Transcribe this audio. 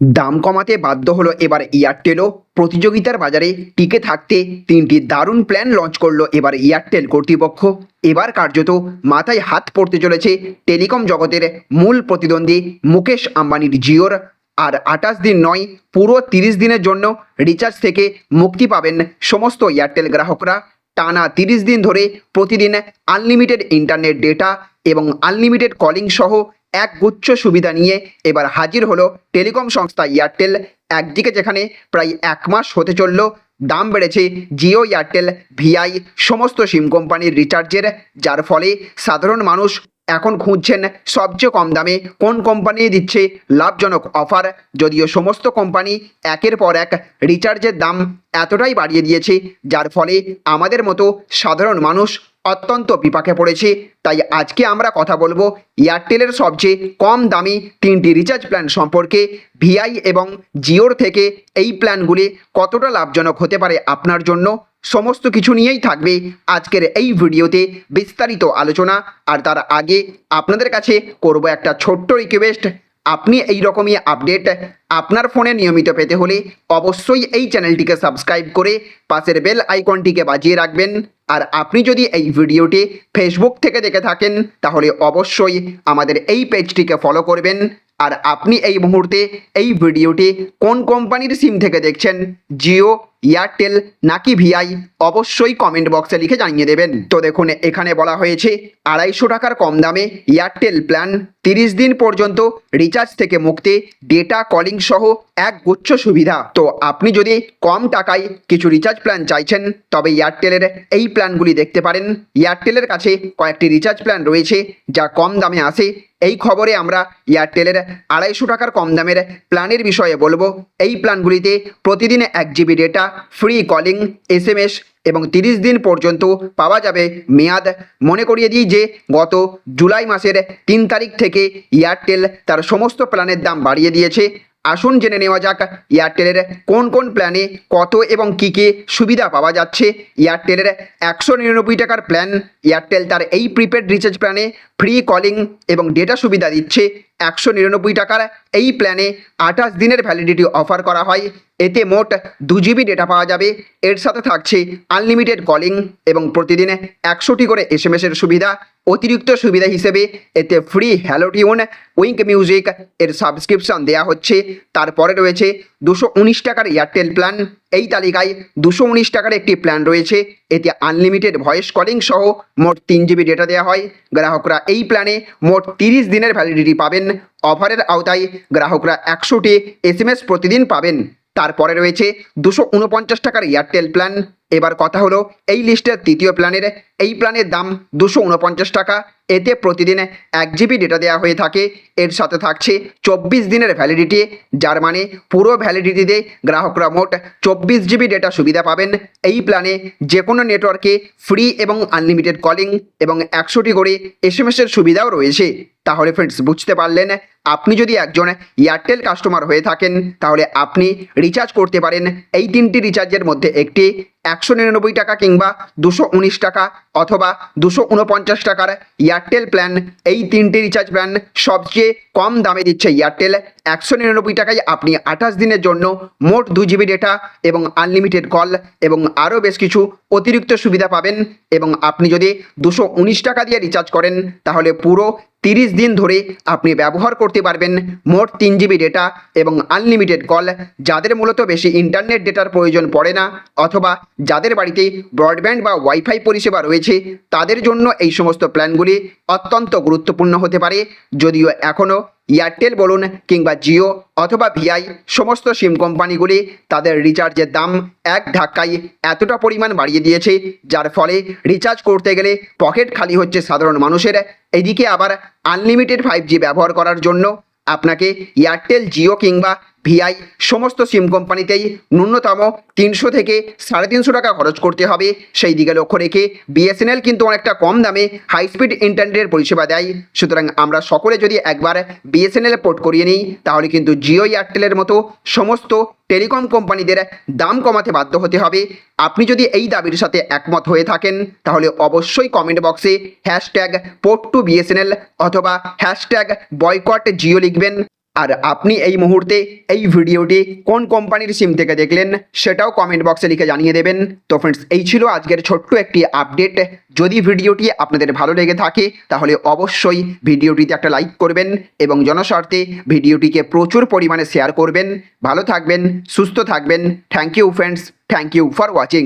দাম কমাতে বাধ্য হলো এবার এয়ারটেলও প্রতিযোগিতার বাজারে টিকে থাকতে তিনটি দারুণ প্ল্যান লঞ্চ করল এবার এয়ারটেল কর্তৃপক্ষ। এবার কার্যত মাথায় হাত পড়তে চলেছে টেলিকম জগতের মূল প্রতিদ্বন্দ্বী মুকেশ আম্বানির জিওর। আর আঠাশ দিন নয়, পুরো তিরিশ দিনের জন্য রিচার্জ থেকে মুক্তি পাবেন সমস্ত এয়ারটেল গ্রাহকরা। টানা তিরিশ দিন ধরে প্রতিদিন আনলিমিটেড ইন্টারনেট ডেটা এবং আনলিমিটেড কলিং সহ এক গুচ্ছ সুবিধা নিয়ে এবার হাজির হলো টেলিকম সংস্থা এয়ারটেল। একদিকে যেখানে প্রায় এক মাস হতে চলল, দাম বেড়েছে জিও এয়ারটেল, ভিআই সমস্ত সিম কোম্পানির রিচার্জের। যার ফলে সাধারণ মানুষ এখন খুঁজছেন সবচেয়ে কম দামে কোন কোম্পানি দিচ্ছে লাভজনক অফার। যদিও সমস্ত কোম্পানি একের পর এক রিচার্জের দাম এতটাই বাড়িয়ে দিয়েছে, যার ফলে আমাদের মতো সাধারণ মানুষ অত্যন্ত বিপাকে পড়েছে। তাই আজকে আমরা কথা বলব এয়ারটেলের সবচেয়ে কম দামি তিনটি রিচার্জ প্ল্যান সম্পর্কে। ভিআই এবং জিওর থেকে এই প্ল্যানগুলি কতটা লাভজনক হতে পারে আপনার জন্য? সমস্ত কিছু নিয়েই থাকবে আজকের এই ভিডিওতে বিস্তারিত আলোচনা। আর তার আগে আপনাদের কাছে করব একটা ছোট্ট রিকোয়েস্ট আপনি এই রকমই আপডেট আপনার ফোনে নিয়মিত পেতে হলে অবশ্যই এই চ্যানেলটিকে সাবস্ক্রাইব করে পাশের বেল আইকনটিকে বাজিয়ে রাখবেন। আর আপনি যদি এই ভিডিওটি ফেসবুক থেকে দেখে থাকেন, তাহলে অবশ্যই আমাদের এই পেজটিকে ফলো করবেন। আর আপনি এই মুহূর্তে এই ভিডিওটি কোন কোম্পানির সিম থেকে দেখছেন? জিও এয়ারটেল নাকি ভিআই অবশ্যই কমেন্ট বক্সে লিখে জানিয়ে দেবেন। তো দেখুন, এখানে বলা হয়েছে, আড়াইশো টাকার কম দামে এয়ারটেল প্ল্যান তিরিশ দিন পর্যন্ত রিচার্জ থেকে মুক্তি ডেটা কলিং সহ এক গুচ্ছ সুবিধা। তো আপনি যদি কম টাকায় কিছু রিচার্জ প্ল্যান চাইছেন, তবে এয়ারটেলের এই প্ল্যানগুলি দেখতে পারেন। এয়ারটেলের কাছে কয়েকটি রিচার্জ প্ল্যান রয়েছে, যা কম দামে আসে। এই খবরে আমরা এয়ারটেলের আড়াইশো টাকার কম দামের প্ল্যানের বিষয়ে বলব। এই প্ল্যানগুলিতে প্রতিদিন এক GB data free calling S M S এবং তিরিশ দিন পর্যন্ত পাওয়া যাবে মেয়াদ। মনে করিয়ে দিই যে গত জুলাই মাসের তিন তারিখ থেকে এয়ারটেল তার সমস্ত প্ল্যানের দাম বাড়িয়ে দিয়েছে। আসুন জেনে নেওয়া যাক এয়ারটেলের কোন কোন প্ল্যানে কত এবং কী কী সুবিধা পাওয়া যাচ্ছে। এয়ারটেলের একশো নিরানব্বই টাকার প্ল্যান এয়ারটেল তার এই প্রিপেড রিচার্জ প্ল্যানে ফ্রি কলিং এবং ডেটা সুবিধা দিচ্ছে। একশো নিরানব্বই টাকার এই প্ল্যানে আঠাশ দিনের ভ্যালিডিটি অফার করা হয়। এতে মোট দু জিবি ডেটা পাওয়া যাবে। এর সাথে থাকছে আনলিমিটেড কলিং এবং প্রতিদিন একশোটি করে এস এম এসের সুবিধা। অতিরিক্ত সুবিধা হিসেবে এতে free hello tune Wynk music এর সাবস্ক্রিপশন দেওয়া হচ্ছে। তারপরে রয়েছে দুশো উনিশ টাকার এয়ারটেল প্ল্যান এই তালিকায় দুশো উনিশ টাকার একটি প্ল্যান রয়েছে। এতে আনলিমিটেড ভয়েস কলিং সহ মোট তিন জিবি ডেটা দেওয়া হয়। গ্রাহকরা এই প্ল্যানে মোট তিরিশ দিনের ভ্যালিডিটি পাবেন। অফারের আওতায় গ্রাহকরা একশোটি এস এম প্রতিদিন পাবেন। তারপরে রয়েছে দুশো উনপঞ্চাশ টাকার এয়ারটেল প্ল্যান এবার কথা হলো এই লিস্টের তৃতীয় প্ল্যানের এই প্ল্যানের দাম দুশো উনপঞ্চাশ টাকা। এতে প্রতিদিন এক জিবি ডেটা দেওয়া হয়ে থাকে। এর সাথে থাকছে চব্বিশ দিনের ভ্যালিডিটি যার মানে পুরো ভ্যালিডিটিতে গ্রাহকরা মোট চব্বিশ জিবি ডেটা সুবিধা পাবেন। এই প্ল্যানে যে কোনো নেটওয়ার্কে ফ্রি এবং আনলিমিটেড কলিং এবং একশোটি করে এস এম এসের সুবিধাও রয়েছে। তাহলে ফ্রেন্ডস বুঝতে পারলেন? আপনি যদি একজন এয়ারটেল কাস্টমার হয়ে থাকেন, তাহলে আপনি রিচার্জ করতে পারেন। এই তিনটি রিচার্জের মধ্যে একটি একশো নিরানব্বই টাকা কিংবা দুশো উনিশ টাকা। অথবা দুশো উনপঞ্চাশ টাকার এয়ারটেল প্ল্যান এই তিনটি রিচার্জ প্ল্যান সবচেয়ে কম দামে দিচ্ছে এয়ারটেল একশো নিরানব্বই টাকায় আপনি আঠাশ দিনের জন্য মোট দু জিবি ডেটা এবং আনলিমিটেড কল এবং আরও বেশ কিছু অতিরিক্ত সুবিধা পাবেন। এবং আপনি যদি দুশো উনিশ টাকা দিয়ে রিচার্জ করেন, তাহলে পুরো তিরিশ দিন ধরে আপনি ব্যবহার করতে পারবেন মোট তিন জিবি ডেটা এবং আনলিমিটেড কল যাদের মূলত বেশি ইন্টারনেট ডেটার প্রয়োজন পড়ে না অথবা যাদের বাড়িতে ব্রডব্যান্ড বা ওয়াইফাই পরিষেবা রয়েছে, তাদের জন্য এই সমস্ত প্ল্যানগুলি অত্যন্ত গুরুত্বপূর্ণ হতে পারে। যদিও এখনও এয়ারটেল বলুন কিংবা জিও অথবা ভিআই সমস্ত সিম কোম্পানিগুলি তাদের রিচার্জের দাম এক ধাক্কায় এতটা পরিমাণ বাড়িয়ে দিয়েছে, যার ফলে রিচার্জ করতে গেলে পকেট খালি হচ্ছে সাধারণ মানুষের। এদিকে আবার আনলিমিটেড ফাইভ জি ব্যবহার করার জন্য আপনাকে এয়ারটেল জিও কিংবা ভিআই সমস্ত সিম কোম্পানিতেই ন্যূনতম তিনশো থেকে সাড়ে তিনশো টাকা খরচ করতে হবে। সেই দিকে লক্ষ্য রেখে বিএসএনএল কিন্তু অনেকটা কম দামে হাই স্পিড ইন্টারনেটের পরিষেবা দেয়। সুতরাং আমরা সকলে যদি একবার বিএসএনএল পোর্ট করিয়ে নিই, তাহলে কিন্তু জিও এয়ারটেলের মতো সমস্ত টেলিকম কোম্পানিদের দাম কমাতে বাধ্য হতে হবে। আপনি যদি এই দাবির সাথে একমত হয়ে থাকেন, তাহলে অবশ্যই কমেন্ট বক্সে হ্যাশট্যাগ পোর্ট টু বিএসএনএল অথবা হ্যাশট্যাগ বয়কট জিও লিখবেন। আর আপনি এই মুহূর্তে এই ভিডিওটি কোন কোম্পানির সিম থেকে দেখলেন সেটাও কমেন্ট বক্সে লিখে জানিয়ে দেবেন। তো ফ্রেন্ডস এই ছিল আজকের ছোট্ট একটি আপডেট যদি ভিডিওটি আপনাদের ভালো লেগে থাকে, তাহলে অবশ্যই ভিডিওটিতে একটা লাইক করবেন এবং জনস্বার্থে ভিডিওটিকে প্রচুর পরিমাণে শেয়ার করবেন। ভালো থাকবেন, সুস্থ থাকবেন। Thank you friends thank you for watching